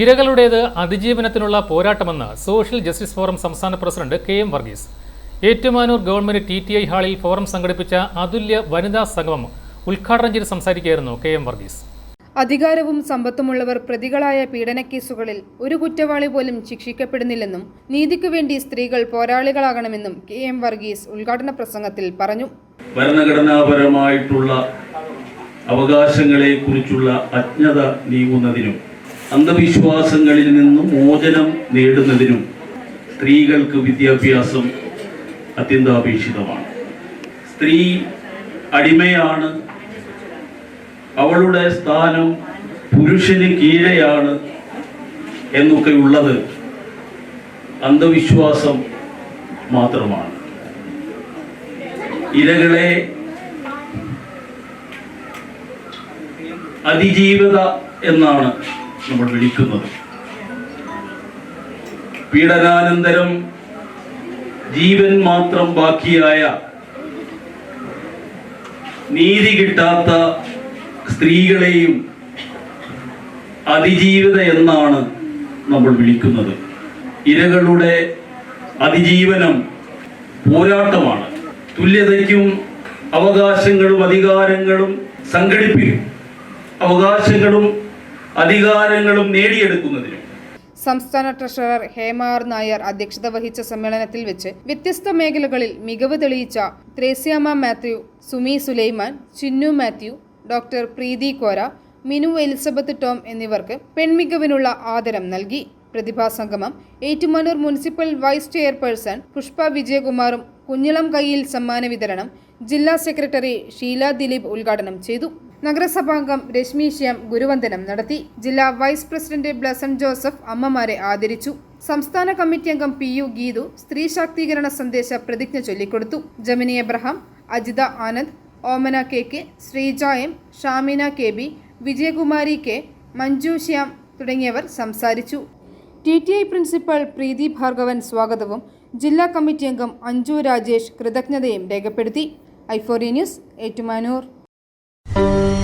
ഇരകളുടേത് അതിജീവനത്തിനുള്ള പോരാട്ടമെന്ന് social justice forum സംസ്ഥാന president K M Varghese. Ettumanoor government T T I ഹാളിൽ ഫോറം സംഘടിപ്പിച്ച അതുല്യ വനിതാ സംഗമം ഉദ്ഘാടനം ചെയ്ത് സംസാരിക്കുകയായിരുന്നു കെ എം വർഗീസ്. അധികാരവും സമ്പത്തുമുള്ളവർ പ്രതികളായ പീഡനക്കേസുകളിൽ ഒരു കുറ്റവാളി പോലും ശിക്ഷിക്കപ്പെടുന്നില്ലെന്നും നീതിക്കു വേണ്ടി സ്ത്രീകൾ പോരാളികളാകണമെന്നും കെ എം വർഗീസ് ഉദ്ഘാടന പ്രസംഗത്തിൽ പറഞ്ഞു. ഭരണഘടനാപരമായിട്ടുള്ള അവകാശങ്ങളെ കുറിച്ചുള്ള അജ്ഞത നീങ്ങുന്നതിനും അന്ധവിശ്വാസങ്ങളിൽ നിന്നും മോചനം നേടുന്നതിനും സ്ത്രീകൾക്ക് വിദ്യാഭ്യാസം അത്യന്താപേക്ഷിതമാണ്. സ്ത്രീ അടിമയാണ്. അവളുടെ സ്ഥാനം പുരുഷന് കീഴെയാണ് എന്നൊക്കെ ഉള്ളത് അന്ധവിശ്വാസം മാത്രമാണ്. ഇരകളെ അതിജീവത എന്നാണ് നമ്മൾ വിളിക്കുന്നത്. പീഡനാനന്തരം ജീവൻ മാത്രം ബാക്കിയായ നീതി കിട്ടാത്ത സ്ത്രീകളെയും അതിജീവിത എന്നാണ് നമ്മൾ വിളിക്കുന്നത്. ഇരകളുടെ അതിജീവനം പോരാട്ടമാണ്. തുല്യതയ്ക്കും അവകാശങ്ങളും അധികാരങ്ങളും സംഘടിപ്പിക്കും. അവകാശങ്ങളും അധികാരങ്ങളും നേടിയെടുക്കുന്നതിനും. സംസ്ഥാന ട്രഷറർ ഹേമ ആർ നായർ അധ്യക്ഷത വഹിച്ച സമ്മേളനത്തിൽ വെച്ച് വ്യത്യസ്ത മേഖലകളിൽ മികവ് തെളിയിച്ച Threasiamma Mathew Sumi Sulaiman Chinnu Mathew doctor Preethi Kora Minu Elizabeth Tom എന്നിവർക്ക് പെൺമികവിനുള്ള ആദരം നൽകി. പ്രതിഭാ സംഗമം Ettumanoor municipal vice chairperson Pushpa വിജയകുമാറും കുഞ്ഞിളം കയ്യിൽ സമ്മാന വിതരണം ജില്ലാ സെക്രട്ടറി ഷീല ദിലീപ് ഉദ്ഘാടനം ചെയ്തു. നഗരസഭാംഗം രശ്മി ശ്യാം ഗുരുവന്ദനം നടത്തി. ജില്ലാ വൈസ് പ്രസിഡന്റ് ബ്ലസൺ ജോസഫ് അമ്മമാരെ ആദരിച്ചു. സംസ്ഥാന കമ്മിറ്റി അംഗം പി യു ഗീതു സ്ത്രീ ശാക്തീകരണ സന്ദേശ പ്രതിജ്ഞ ചൊല്ലിക്കൊടുത്തു. Jamini Abraham Ajitha Anand Omana K K Sreeja M Shamina K B Vijayakumari K Manju Shyam തുടങ്ങിയവർ സംസാരിച്ചു. T T I principal Preethi Bhargavan സ്വാഗതവും ജില്ലാ കമ്മിറ്റി അംഗം അഞ്ജു രാജേഷ് കൃതജ്ഞതയും രേഖപ്പെടുത്തി. ഐഫോറി ന്യൂസ് ഏറ്റുമാനൂർ. Thank you.